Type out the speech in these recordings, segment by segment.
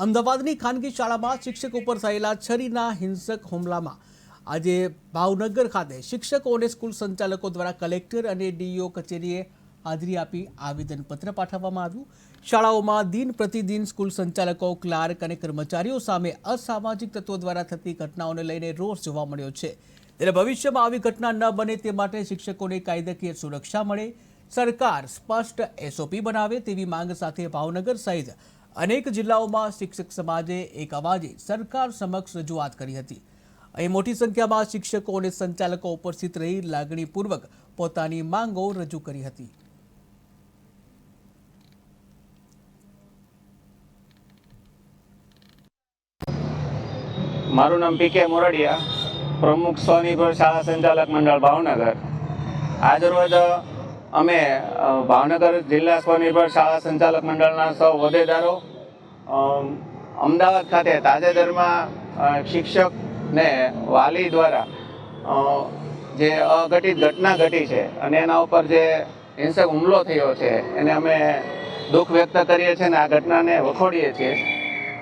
અમદાવાદની ખાનગી શાળામાં શિક્ષક ઉપર થયેલા છરીના હિંસક હુમલામાં આજે ભાવનગર ખાતે શિક્ષકો અને સ્કૂલ સંચાલકો દ્વારા કલેક્ટર અને ડીઈઓ કચેરીએ હાજરી આપી આવેદનપત્ર પાઠવવામાં આવ્યું. શાળાઓમાં દિન પ્રતિદિન સ્કૂલ સંચાલકો, ક્લાર્ક અને કર્મચારીઓ સામે અસામાજિક તત્વો દ્વારા થતી ઘટનાઓને લઈને રોષ જોવા મળ્યો છે. ત્યારે ભવિષ્યમાં આવી ઘટના ન બને તે માટે શિક્ષકોને કાયદાકીય સુરક્ષા મળે. સરકાર સ્પષ્ટ એસઓપી બનાવે તેવી માંગ સાથે ભાવનગર સહિત અનેક જિલ્લાઓમાં શિક્ષક સમાજે એક અવાજે સરકાર સમક્ષ રજૂઆત કરી હતી. અહીં મોટી સંખ્યામાં શિક્ષકો અને સંચાલકો ઉપસ્થિત રહી લાગણીપૂર્વક પોતાની માંગો રજૂ કરી હતી. મારું નામ પી કે મોરડિયા, પ્રમુખ સ્વનિર્ભર શાળા સંચાલક મંડળ ભાવનગર. આજરોજ અમે ભાવનગર જિલ્લા સ્વનિર્ભર શાળા સંચાલક મંડળના સૌ હોદ્દેદારો અમદાવાદ ખાતે તાજેતરમાં શિક્ષક ને વાલી દ્વારા જે અઘટિત ઘટના ઘટી છે અને એના ઉપર જે હિંસક હુમલો થયો છે, એને અમે દુઃખ વ્યક્ત કરીએ છીએ અને આ ઘટનાને વખોડીએ છીએ.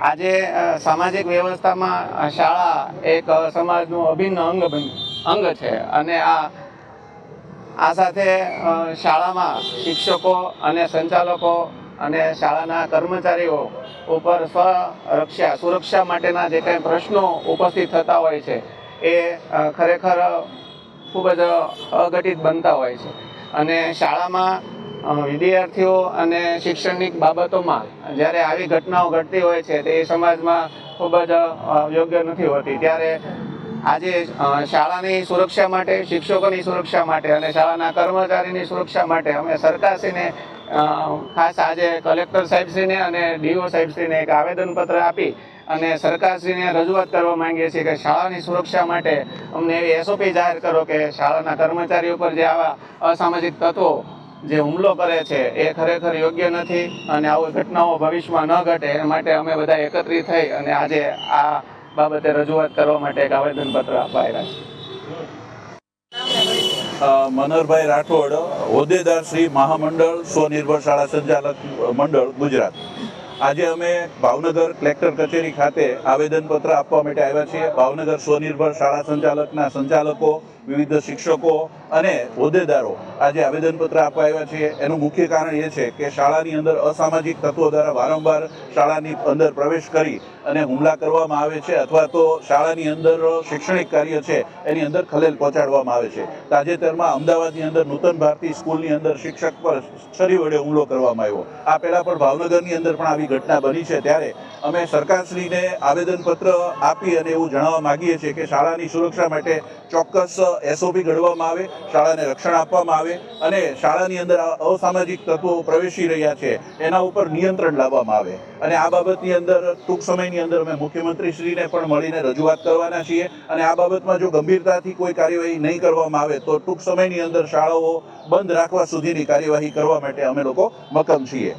આજે સામાજિક વ્યવસ્થામાં શાળા એક સમાજનું અભિન્ન અંગ અંગ છે અને આ આ સાથે શાળામાં શિક્ષકો અને સંચાલકો અને શાળાના કર્મચારીઓ ઉપર સ્વરક્ષા, સુરક્ષા માટેના જે કંઈ પ્રશ્નો ઉપસ્થિત થતા હોય છે, એ ખરેખર ખૂબ જ અઘટિત બનતા હોય છે. અને શાળામાં વિદ્યાર્થીઓ અને શૈક્ષણિક બાબતોમાં જ્યારે આવી ઘટનાઓ ઘટતી હોય છે, તે સમાજમાં ખૂબ જ યોગ્ય નથી હોતી. ત્યારે આજે શાળાની સુરક્ષા માટે, શિક્ષકોની સુરક્ષા માટે અને શાળાના કર્મચારીની સુરક્ષા માટે અમે સરકારશ્રીને ખાસ આજે કલેક્ટર સાહેબશ્રીને અને ડીઓ સાહેબશ્રીને એક આવેદનપત્ર આપી અને સરકારશ્રીને રજૂઆત કરવા માંગીએ છીએ કે શાળાની સુરક્ષા માટે અમને એવી એસઓપી જાહેર કરો કે શાળાના કર્મચારીઓ પર જે આવા અસામાજિક તત્વો જે હુમલો કરે છે એ ખરેખર યોગ્ય નથી અને આવી ઘટનાઓ ભવિષ્યમાં ન ઘટે, એ માટે અમે બધા એકત્રિત થઈ અને આજે આ બાબતે રજૂઆત કરવા માટે એક આવેદનપત્ર અપાયેલા છે. મનોહરભાઈ રાઠોડ, હોદ્દેદાર શ્રી મહામંડળ, સ્વનિર્ભર શાળા સંચાલક મંડળ, ગુજરાત. આજે અમે ભાવનગર કલેક્ટર કચેરી ખાતે આવેદનપત્ર આપવા માટે આવ્યા છીએ. ભાવનગર સ્વનિર્ભર શાળા સંચાલકના સંચાલકો વિવિધ શિક્ષકો અને હોદ્દેદારો આજે આવેદનપત્ર આપવા આવ્યા છે. એનું મુખ્ય કારણ એ છે કે શાળાની અંદર અસામાજિક તત્વો દ્વારા વારંવાર શાળાની અંદર પ્રવેશ કરી અને હુમલા કરવામાં આવે છે અથવા તો શાળાની અંદર શૈક્ષણિક કાર્ય છે એની અંદર ખલેલ પહોંચાડવામાં આવે છે. તાજેતરમાં અમદાવાદની અંદર નૂતન ભારતી સ્કૂલની અંદર શિક્ષક પર છરી વડે હુમલો કરવામાં આવ્યો. આ પહેલાં પણ ભાવનગરની અંદર પણ આવી ઘટના બની છે. ત્યારે અમે સરકારશ્રીને આવેદનપત્ર આપી અને એવું જણાવવા માગીએ છીએ કે શાળાની સુરક્ષા માટે ચોક્કસ એસઓપી ઘડવામાં આવે, શાળાને રક્ષણ આપવામાં આવે અને શાળાની અંદર અસામાજિક તત્વો પ્રવેશી રહ્યા છે, એના ઉપર નિયંત્રણ લાવવામાં આવે. અને આ બાબતની અંદર ટૂંક સમયની અંદર અમે મુખ્યમંત્રીશ્રીને પણ મળીને રજૂઆત કરવાના છીએ અને આ બાબતમાં જો ગંભીરતાથી કોઈ કાર્યવાહી નહીં કરવામાં આવે, તો ટૂંક સમયની અંદર શાળાઓ બંધ રાખવા સુધીની કાર્યવાહી કરવા માટે અમે લોકો મક્કમ છીએ.